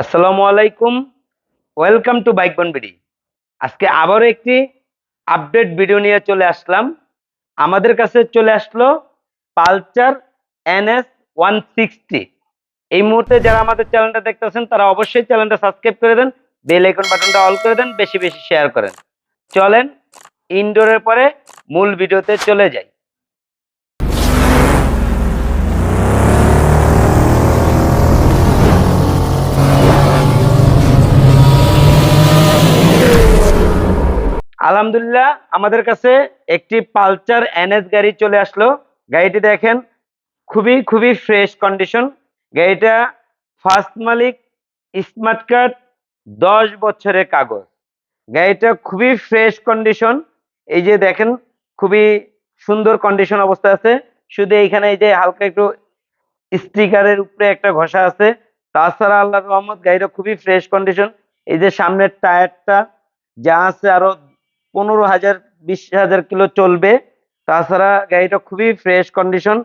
আসসালামু আলাইকুম। Welcome to bike বনবিডি আজকে আবারও একটি আপডেট ভিডিও নিয়ে চলে আসলাম। আমাদের কাছে চলে আসলো পালচার এনএস ওয়ান সিক্সটি এই মুহূর্তে যারা আমাদের চ্যানেলটা দেখতেছেন, তারা অবশ্যই চ্যানেলটা সাবস্ক্রাইব করে দেন বেল আইকন বাটনটা অল করে দেন, বেশি বেশি শেয়ার করেন। চলেন ইনডোরের পরে মূল ভিডিওতে চলে যাই। আলহামদুলিল্লাহ, আমাদের কাছে একটি পালচার এনএস গাড়ি চলে আসলো। গাড়িটি দেখেন, খুবই খুবই ফ্রেশ কন্ডিশন গাড়িটা ফার্স্ট মালিক স্মার্ট কার্ড দশ বছরের কাগজ। গাড়িটা খুবই ফ্রেশ কন্ডিশন এই যে দেখেন, খুবই সুন্দর কন্ডিশন অবস্থা আছে। শুধু এইখানে এই যে হালকা একটু স্টিকারের উপরে একটা ঘষা আছে। তাছাড়া আল্লাহ রহমত, গাড়িটা খুবই ফ্রেশ কন্ডিশন এই যে সামনের টায়ারটা, যা আছে আরও পনেরো হাজার, বিশ হাজার কিলো চলবে। তাছাড়া গাড়িটা খুবই ফ্রেশ কন্ডিশন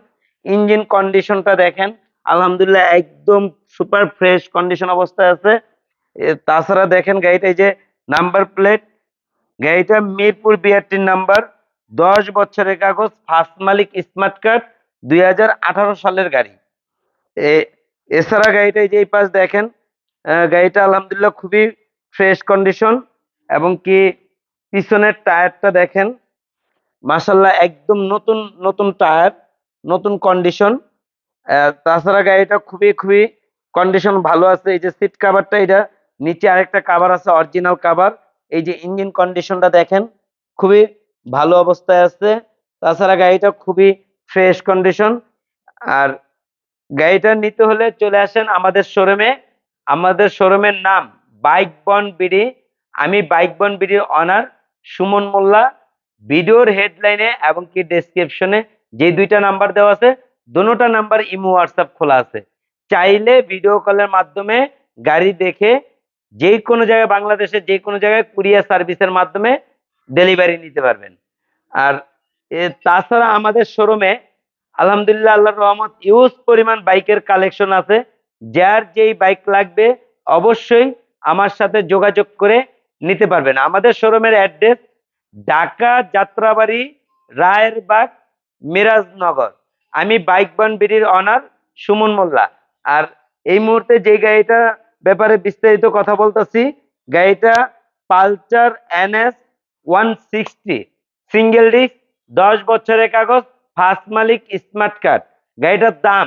ইঞ্জিন কন্ডিশনটা দেখেন, আলহামদুলিল্লাহ একদম সুপার ফ্রেশ কন্ডিশন অবস্থায় আছে। তাছাড়া দেখেন গাড়িটা এই যে নাম্বার প্লেট গাড়িটা মিরপুর বিআরটির নাম্বার দশ বছরের কাগজ ফার্স্ট মালিক স্মার্ট কার্ড দুই হাজার আঠারো সালের গাড়ি। এছাড়া গাড়িটা এই যে এই পাশ দেখেন গাড়িটা আলহামদুলিল্লাহ খুবই ফ্রেশ কন্ডিশন এবং কি পিছনের টায়ারটা দেখেন। মাসাল্লাহ একদম নতুন নতুন টায়ার, নতুন কন্ডিশন তাছাড়া গাড়িটা খুবই খুবই কন্ডিশন ভালো আছে। এই যে সিট কাভারটা এটা, নিচে আরেকটা কাভার আছে অরিজিনাল কাভার এই যে ইঞ্জিন কন্ডিশনটা দেখেন, খুবই ভালো অবস্থায় আছে। তাছাড়া গাড়িটা খুবই ফ্রেশ কন্ডিশন আর গাড়িটা নিতে হলে চলে আসেন আমাদের শোরুমে আমাদের শোরুমের নাম বাইক বন বিডি আমি বাইক বন বিডির অনার সুমন মোল্লা, ভিডিওর হেডলাইনে এবং কি ডেসক্রিপশনে যে দুইটা নাম্বার দেওয়া আছে দুটোটা নাম্বার ইমো হোয়াটসঅ্যাপ খোলা আছে। চাইলে ভিডিও কলের মাধ্যমে গাড়ি দেখে যে কোনো জায়গায় বাংলাদেশে যে কোনো জায়গায় কুরিয়ার সার্ভিসের মাধ্যমে ডেলিভারি নিতে পারবেন। আর তাছাড়া আমাদের শোরুমে আলহামদুলিল্লাহ আল্লাহর রহমত ইউজ পরিমাণ বাইকের কালেকশন আছে। যার যেই বাইক লাগবে, অবশ্যই আমার সাথে যোগাযোগ করে নিতে পারবেন আমাদের শোরুমের অ্যাড্রেস ঢাকা যাত্রাবাড়ি রায়েরবাগ মিরাজনগর। আমি বাইক বান বিডির অনার সুমন মোল্লা। আর এই মুহূর্তে যে গাড়িটা ব্যাপারে বিস্তারিত কথা বলতেছি, গাড়িটা Pulsar NS one sixty, single disc, দশ বছরের কাগজ, ফার্স্ট মালিক, স্মার্ট কার্ড। গাড়িটার দাম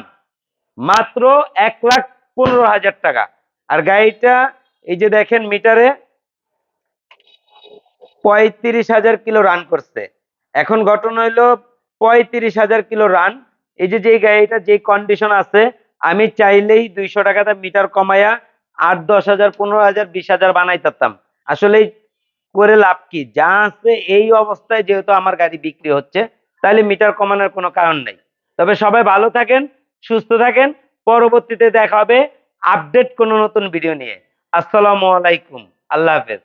মাত্র এক লাখ পনেরো হাজার টাকা। আর গাড়িটা এই যে দেখেন মিটারে পঁয়ত্রিশ হাজার কিলো রান করছে। এখন ঘটনা হইল পঁয়ত্রিশ হাজার কিলো রান এই যে যেই গাড়িটা, যে কন্ডিশন আছে, আমি চাইলেই দুইশো টাকাটা মিটার কমায়া আট, দশ হাজার, পনেরো হাজার, বিশ হাজার বানাই পারতাম আসলে করে লাভ কি? যা আছে এই অবস্থায় যেহেতু আমার গাড়ি বিক্রি হচ্ছে তাহলে মিটার কমানোর কোনো কারণ নেই। তবে সবাই ভালো থাকেন, সুস্থ থাকেন। পরবর্তীতে দেখা হবে আপডেট কোনো নতুন ভিডিও নিয়ে। আসসালামু আলাইকুম। আল্লাহ হাফেজ।